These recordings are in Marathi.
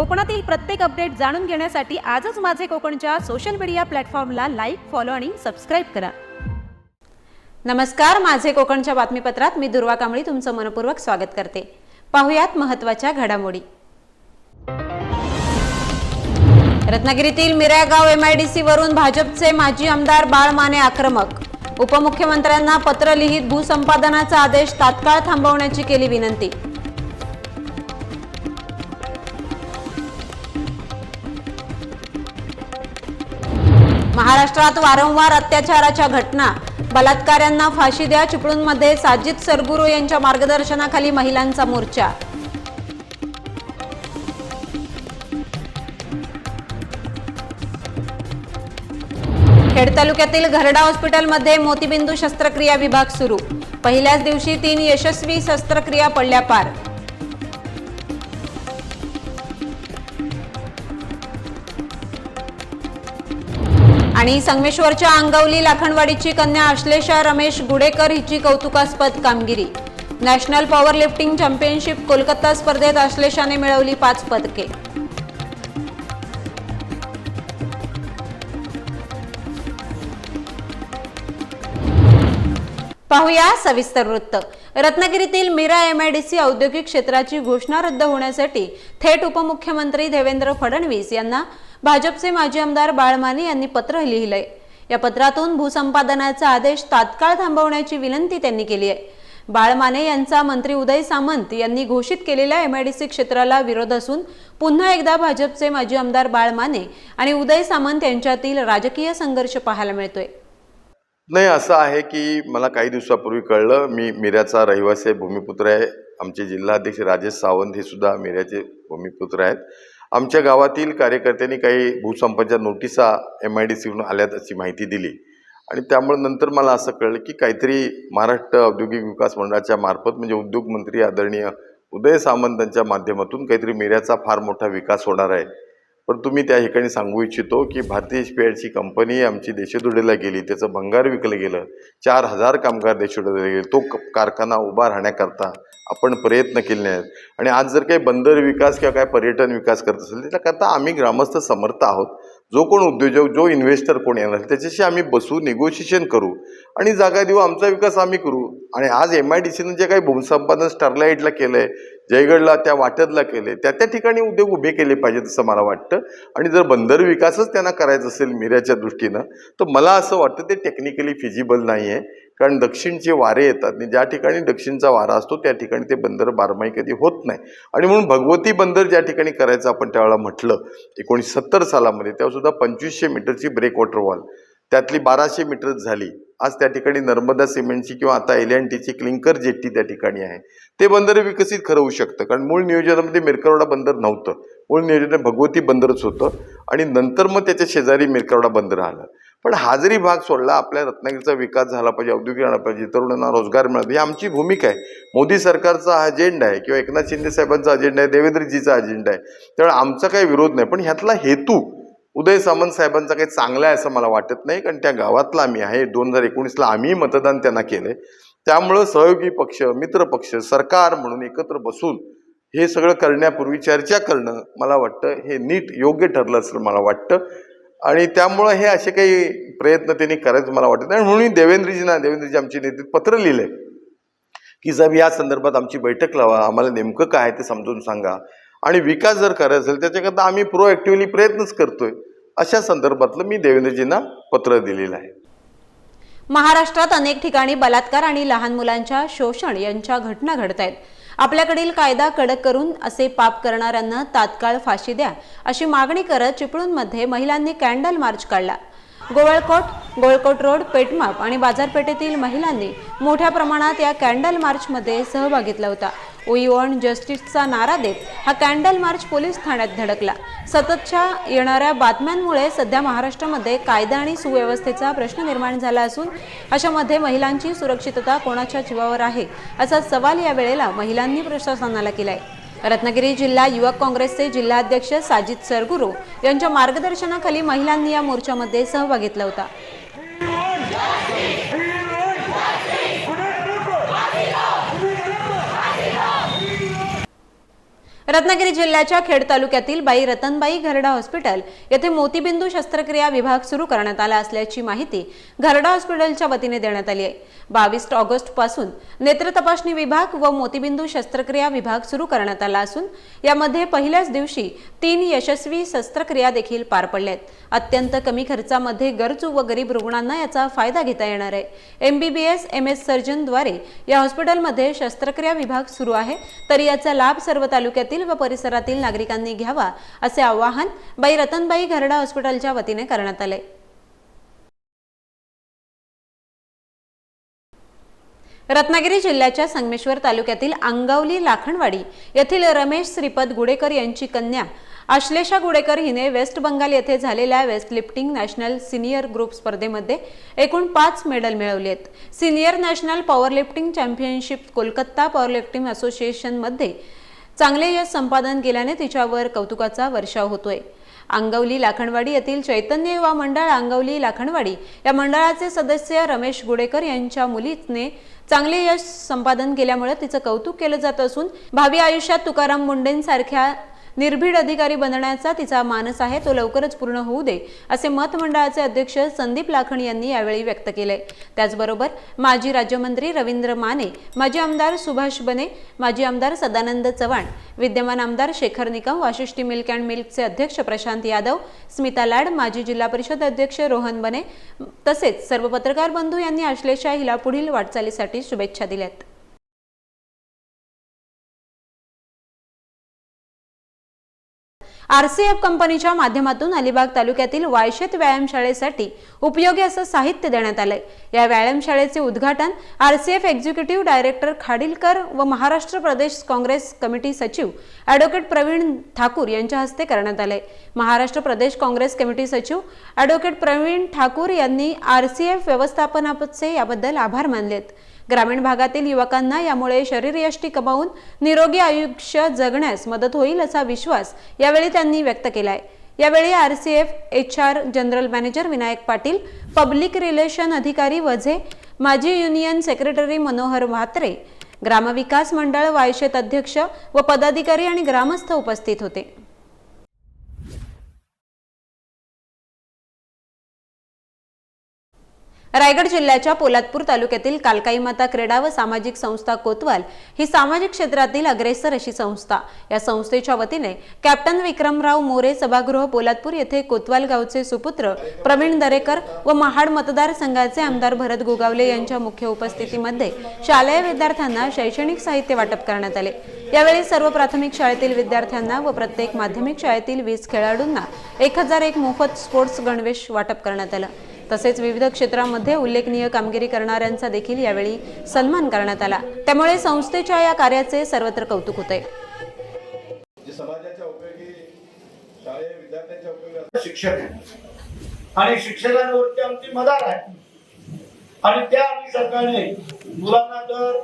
कोकणातील प्रत्येक अपडेट जाणून घेण्यासाठी आजच माझे कोकणच्या सोशल मीडिया प्लॅटफॉर्मला लाईक फॉलो आणि सबस्क्राईब करा. नमस्कार माझे कोकणच्या बातमीपत्रात मी दुर्वा कांबळी तुमचं मनपूर्वक स्वागत करते. पाहुयात महत्त्वाच्या घडामोडी. रत्नागिरीतील मिरागाव एमआयडीसी वरून भाजपचे माजी आमदार बाळ माने आक्रमक. उपमुख्यमंत्र्यांना पत्र लिहित भूसंपादनाचा आदेश तात्काळ थांबवण्याची केली विनंती. महाराष्ट्रात वारंवार अत्याचाराच्या घटना. बलात्काऱ्यांना फाशी द्या चिपळूणमध्ये साजिद सरगुरू यांच्या मार्गदर्शनाखाली महिलांचा मोर्चा. खेड तालुक्यातील घरडा हॉस्पिटलमध्ये मोतीबिंदू शस्त्रक्रिया विभाग सुरू. पहिल्याच दिवशी तीन यशस्वी शस्त्रक्रिया पडल्या पार. आणि संगमेश्वरच्या अंगवली लाखणवाडीची कन्या अश्लेषा रमेश गुडेकर हिची कौतुकास्पद कामगिरी. National power lifting championship Kolkata स्पर्धेत अश्लेषाने मिळवली पाच पदके. पाहूया सविस्तर वृत्त. रत्नागिरीतील मीरा एमआयडीसी औद्योगिक क्षेत्राची घोषणा रद्द होण्यासाठी थेट उपमुख्यमंत्री देवेंद्र फडणवीस यांना भाजपचे माजी आमदार बाळमाने यांनी पत्र लिहिलंय. या पत्रातून भूसंपादनाचा आदेश तात्काळ थांबवण्याची विनंती त्यांनी केली आहे. बाळमाने यांचा मंत्री उदय सामंत यांनी घोषित केलेल्या एमआयडीसी क्षेत्राला विरोध असून पुन्हा एकदा भाजपचे माजी आमदार बाळमाने आणि उदय सामंत यांच्यातील राजकीय संघर्ष पाहायला मिळतोय. नाही असं आहे की मला काही दिवसापूर्वी कळलं मी मिऱ्याचा रहिवासी आहे भूमिपुत्र आहे. आमचे जिल्हाध्यक्ष राजेश सावंत हे सुद्धा मिऱ्याचे भूमिपुत्र आहेत. आमच्या गावातील कार्यकर्त्यांनी काही भूसंपाच्या नोटिसा एम आय डी सीवरून आल्यात अशी माहिती दिली. आणि त्यामुळे नंतर मला असं कळलं की काहीतरी महाराष्ट्र औद्योगिक विकास मंडळाच्या मार्फत म्हणजे उद्योगमंत्री आदरणीय उदय सामंतांच्या माध्यमातून काहीतरी मिऱ्याचा फार मोठा विकास होणार आहे. पण तुम्ही त्या ठिकाणी सांगू इच्छितो की भारतीय स्पेअरची कंपनी आमची देशोधडीला गेली त्याचं भंगार विकलं गेलं चार हजार कामगार देशोधडीला गेले तो क- कारखाना उभा राहण्याकरता आपण प्रयत्न केले आहेत. आणि आज जर काही बंदर विकास किंवा काय पर्यटन विकास करत असेल त्याच्याकरता आम्ही ग्रामस्थ समर्थ आहोत. जो कोण उद्योजक जो इन्व्हेस्टर कोण येणार त्याच्याशी आम्ही बसू निगोशिएशन करू आणि जागा देऊ आमचा विकास आम्ही करू. आणि आज एम आय डी सीनं जे काही भूसंपादन स्टरलाईटला केलं आहे जयगडला त्या वाटदला केले त्या त्या ठिकाणी उद्योग उभे केले पाहिजेत असं मला वाटतं. आणि जर बंदर विकासच त्यांना करायचा असेल मिऱ्याच्या दृष्टीनं तर मला असं वाटतं ते टेक्निकली फिजिबल नाही आहे कारण दक्षिणचे वारे येतात आणि ज्या ठिकाणी दक्षिणचा वारा असतो त्या ठिकाणी ते बंदर बारमाही कधी होत नाही. आणि म्हणून भगवती बंदर ज्या ठिकाणी करायचं आपण त्यावेळेला म्हटलं एकोणीस सत्तर सालामध्ये तेव्हासुद्धा पंचवीसशे मीटरची ब्रेक वॉटर वॉल त्यातली बाराशे मीटर झाली. आज त्या ठिकाणी नर्मदा सिमेंटची किंवा आता एल एन टीची क्लिंकर जेट्टी त्या ठिकाणी आहे. ते बंदर विकसित खरं होऊ शकतं कारण मूळ नियोजनामध्ये मिरकरवाडा बंदर नव्हतं. मूळ नियोजन भगवती बंदरच होतं आणि नंतर मग त्याच्या शेजारी मिरकरवाडा बंदर आलं. पण हा जरी भाग सोडला आपल्या रत्नागिरीचा विकास झाला पाहिजे औद्योगिक पाहिजे तरुणांना रोजगार मिळाला ही आमची भूमिका आहे. मोदी सरकारचा हा अजेंडा आहे किंवा एकनाथ शिंदे साहेबांचा अजेंडा आहे देवेंद्रजीचा अजेंडा आहे त्यामुळे आमचा काही विरोध नाही. पण ह्यातला हेतू उदय सामंत साहेबांचा काही चांगला आहे असं मला वाटत नाही कारण त्या गावातला आम्ही आहे. दोन हजार एकोणीसला आम्ही मतदान त्यांना केलं त्यामुळं सहयोगी पक्ष मित्रपक्ष सरकार म्हणून एकत्र बसून हे सगळं करण्यापूर्वी चर्चा करणं मला वाटतं हे नीट योग्य ठरलं असं मला वाटतं. आणि त्यामुळं हे असे काही प्रयत्न त्यांनी करायचं मला वाटत नाही. म्हणून देवेंद्रजींना देवेंद्रजी आमचे नेते पत्र लिहिलंय की साहेब या संदर्भात आमची बैठक लावा आम्हाला नेमकं काय आहे ते समजून सांगा. आणि विकास जर करायचा असेल त्याच्याकरता आम्ही प्रोॲक्टिव्हली प्रयत्नच करतोय. अशा संदर्भातलं मी देवेंद्रजींना पत्र दिलेलं आहे. महाराष्ट्रात अनेक ठिकाणी बलात्कार आणि लहान मुलांच्या शोषण यांच्या घटना घडत आहेत. आपल्याकडील कायदा कडक करून असे पाप करणाऱ्यांना तात्काळ फाशी द्या अशी मागणी करत चिपळूणमध्ये महिलांनी कॅन्डल मार्च काढला. गोवळकोट गोळकोट रोड पेटमाप आणि बाजारपेठेतील महिलांनी मोठ्या प्रमाणात या कॅन्डल मार्चमध्ये सहभाग घेतला होता. वी वॉन्ट जस्टिसचा नारा देत हा कॅन्डल मार्च पोलीस ठाण्यात धडकला. सततच्या येणाऱ्या बातम्यांमुळे सध्या महाराष्ट्रामध्ये कायदा आणि सुव्यवस्थेचा प्रश्न निर्माण झाला असून अशामध्ये महिलांची सुरक्षितता कोणाच्या जीवावर आहे असा सवाल या वेळेला महिलांनी प्रशासनाला केलाय. रत्नागिरी जिल्हा युवक काँग्रेसचे जिल्हाध्यक्ष साजिद सरगुरू यांच्या मार्गदर्शनाखाली महिलांनी या मोर्चामध्ये सहभाग घेतला होता. रत्नागिरी जिल्ह्याच्या खेड तालुक्यातील बाई रतनबाई घरडा हॉस्पिटल येथे मोतीबिंदू शस्त्रक्रिया विभाग सुरू करण्यात आला असल्याची माहिती घरडा हॉस्पिटलच्या वतीने देण्यात आली आहे. बावीस ऑगस्टपासून नेत्र तपासणी विभाग व मोतीबिंदू शस्त्रक्रिया विभाग सुरू करण्यात आला असून यामध्ये पहिल्याच दिवशी तीन यशस्वी शस्त्रक्रिया देखील पार पडल्या आहेत. अत्यंत कमी खर्चामध्ये गरजू व गरीब रुग्णांना याचा फायदा घेता येणार आहे. एमबीबीएस एम एस सर्जनद्वारे या हॉस्पिटलमध्ये शस्त्रक्रिया विभाग सुरू आहे. तरी याचा लाभ सर्व तालुक्यातील व परिसरातील नागरिकांनी घ्यावा असे आवाहन बाई रतनबाई घरडा हॉस्पिटलच्या वतीने करण्यात आले. रत्नागिरी जिल्ह्याच्या संगमेश्वर तालुक्यातील अंगावली लाखणवाडी येथील रमेश श्रीपद गुडेकर यांची कन्या आश्लेषा गुडेकर हिने वेस्ट बंगाल येथे झालेल्या weight lifting national senior group स्पर्धेमध्ये एकूण पाच मेडल मिळवलेत. आहेत senior national power lifting championship Kolkata power lifting असोसिएशनमध्ये चांगले यश संपादन केल्याने तिच्यावर कौतुकाचा वर्षाव होतोय. अंगवली लाखणवाडी येथील चैतन्य युवा मंडळ अंगवली लाखणवाडी या मंडळाचे सदस्य रमेश गुडेकर यांच्या मुलीने चांगले यश संपादन केल्यामुळे तिचं कौतुक केलं जात असून भावी आयुष्यात तुकाराम मुंडेंसारख्या निर्भीड अधिकारी बनण्याचा तिचा मानस आहे तो लवकरच पूर्ण होऊ दे असे मत मंडळाचे अध्यक्ष संदीप लाखण यांनी यावेळी व्यक्त केले. त्याचबरोबर माजी राज्यमंत्री रवींद्र माने माजी आमदार सुभाष बने माजी आमदार सदानंद चव्हाण विद्यमान आमदार शेखर निकम वाशिष्ठी मिल्क अँड मिल्कचे अध्यक्ष प्रशांत यादव स्मिता लाड माजी जिल्हा परिषद अध्यक्ष रोहन बने तसेच सर्व पत्रकार बंधू यांनी आश्लेषा हिला पुढील वाटचालीसाठी शुभेच्छा दिल्यात. आरसीएफ कंपनीच्या माध्यमातून अलिबाग तालुक्यातील वायशेत व्यायामशाळेसाठी उपयोगी असं साहित्य देण्यात आलंय. या व्यायामशाळेचे उद्घाटन आरसीएफ एक्झिक्युटिव्ह डायरेक्टर खाडीलकर व महाराष्ट्र प्रदेश काँग्रेस कमिटी सचिव ॲडव्होकेट प्रवीण ठाकूर यांच्या हस्ते करण्यात आले महाराष्ट्र प्रदेश काँग्रेस कमिटी सचिव ॲडव्होकेट प्रवीण ठाकूर यांनी आरसीएफ व्यवस्थापनाचे याबद्दल आभार मानलेत. ग्रामीण भागातील युवकांना यामुळे शरीरयष्टी कमावून निरोगी आयुष्य जगण्यास मदत होईल असा विश्वास यावेळी त्यांनी व्यक्त केला आहे यावेळी R C F H R general manager Vinayak Patil public relation अधिकारी वझे माजी युनियन सेक्रेटरी मनोहर म्हात्रे ग्रामविकास मंडळ वायशेत अध्यक्ष व पदाधिकारी आणि ग्रामस्थ उपस्थित होते. रायगड जिल्ह्याच्या पोलादपूर तालुक्यातील कालकाई माता क्रीडा व सामाजिक संस्था कोतवाल ही सामाजिक क्षेत्रातील अग्रेसर अशी संस्था. या संस्थेच्या वतीने कॅप्टन विक्रमराव मोरे सभागृह पोलादपूर येथे कोतवाल गावचे सुपुत्र प्रवीण दरेकर व महाड मतदारसंघाचे आमदार भरत गोगावले यांच्या मुख्य उपस्थितीमध्ये शालेय विद्यार्थ्यांना शैक्षणिक साहित्य वाटप करण्यात आले. यावेळी सर्व प्राथमिक शाळेतील विद्यार्थ्यांना व प्रत्येक माध्यमिक शाळेतील वीस खेळाडूंना एक हजार एक मोफत स्पोर्ट्स गणवेश वाटप करण्यात आलं. तसेच विविध क्षेत्रामध्ये उल्लेखनीय कामगिरी करणाऱ्यांचा देखील यावेळी सन्मान करण्यात आला. त्यामुळे संस्थेच्या या कार्याचे सर्वत्र कौतुक होते. जे आणि शिक्षकांवरती आमची मदार आहे. आणि त्या अनुषंगाने मुलांना जर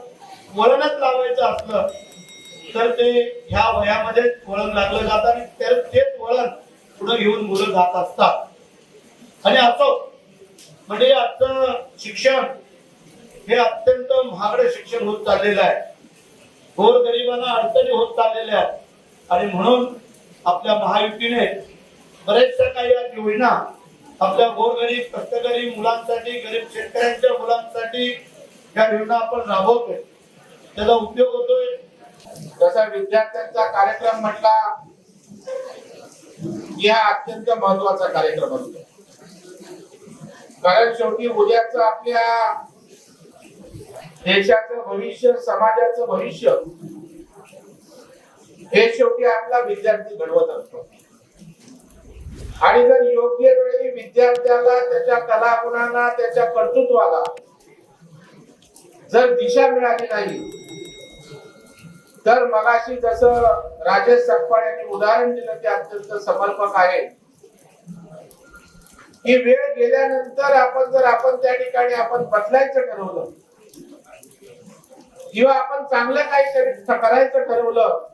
वळणच लावायचं असलं तर ते ह्या वयामध्ये वळण लागलं जातं आणि ते- तेच वळण पुढे घेऊन मुलं जात असतात. आणि असो म्हणजे आजचं शिक्षण हे अत्यंत महागड शिक्षण होत चाललेलं आहे. गोरगरिबांना अडचणी होत चाललेल्या आहेत. आणि म्हणून आपल्या महायुतीने बरेचशा काही योजना आपल्या गोरगरीब कष्टकरी मुलांसाठी गरीब शेतकऱ्यांच्या मुलांसाठी या योजना आपण राबवतोय. त्याचा उपयोग होतोय. जसा विद्यार्थ्यांचा कार्यक्रम म्हटला की हा अत्यंत महत्त्वाचा कार्यक्रम असतो. कारण शेवटी उद्याच आपल्या देशाचं भविष्य समाजाचं भविष्य हे शेवटी आपला विद्यार्थी घडवत असतो. आणि जर योग्य वेळी विद्यार्थ्याला त्याच्या कलागुणांना त्याच्या कर्तृत्वाला जर दिशा मिळाली नाही तर मगाशी जसं राजेश सकपाळ यांनी उदाहरण दिलं ते अत्यंत समर्पक आहे. ही वेळ गेल्यानंतर आपण जर आपण त्या ठिकाणी आपण बदलायचं ठरवलं किंवा आपण चांगलं काहीतरी करायचं ठरवलं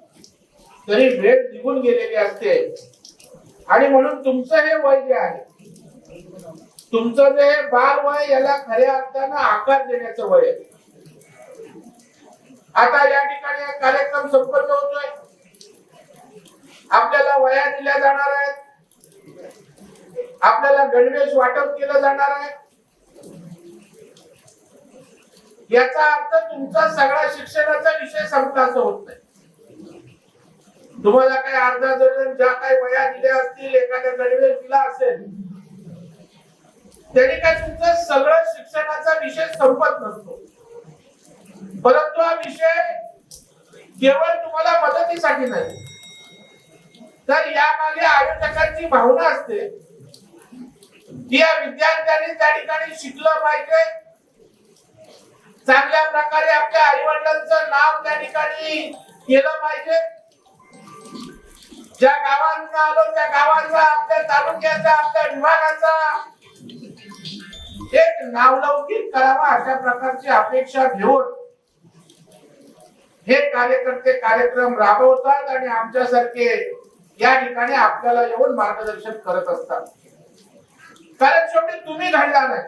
तरी वेळ निघून गेलेली असते. आणि म्हणून तुमचं हे वय जे आहे तुमचं जे हे बाल वय याला खऱ्या अर्थानं आकार देण्याचं वय आहे. आता या ठिकाणी कार्यक्रम संपन्न होतोय. आपल्याला वया दिल्या जाणार आहेत. आपल्याला गणवेश वाटप केलं जाणार आहे. याचा अर्थ तुमचा सगळा शिक्षणाचा विषय संपला होत नाही. तुम्हाला काही अर्धा जण ज्या काही वया दिल्या असतील एखाद्या गणवेश दिला असेल त्याने काय तुमचं सगळं शिक्षणाचा विषय संपत नसतो. परंतु हा विषय केवळ तुम्हाला मदतीसाठी नाही. तर यामागे आयोजकांची भावना असते. या विद्यार्थ्यांनी त्या ठिकाणी शिकलं पाहिजे. चांगल्या प्रकारे आपल्या आई वडिलांचं नाव त्या ठिकाणी केलं पाहिजे. ज्या गावांना आलो त्या गावांचा आपल्या तालुक्याचा आपल्या विभागाचा एक नावलौकिक करावा अशा प्रकारची अपेक्षा घेऊन हे कार्यकर्ते कार्यक्रम राबवतात आणि आमच्यासारखे या ठिकाणी आपल्याला येऊन मार्गदर्शन करत असतात. कारण शेवटी तुम्ही घडला नाही.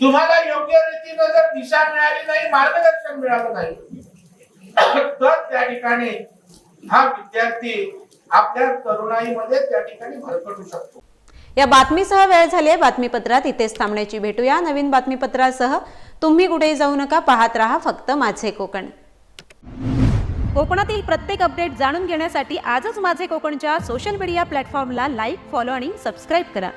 तुम्हाला योग्य रीतीनं जर दिशा मिळाली नाही मार्गदर्शन मिळालं नाही तर त्या ठिकाणी हा विद्यार्थी आपल्या तरुणाईमध्ये त्या ठिकाणी भरकटू शकतो. या बातमीसह वेळ झाली आहे. बातमीपत्रात इथेच थांबण्याची भेटूया. नवीन बातमीपत्रासह तुम्ही कुठेही जाऊ नका. पाहत राहा फक्त माझे कोकण. कोकणातील प्रत्येक अपडेट जाणून घेण्यासाठी आजच माझे कोकणच्या सोशल मीडिया प्लॅटफॉर्मला लाईक फॉलो आणि सबस्क्राईब करा.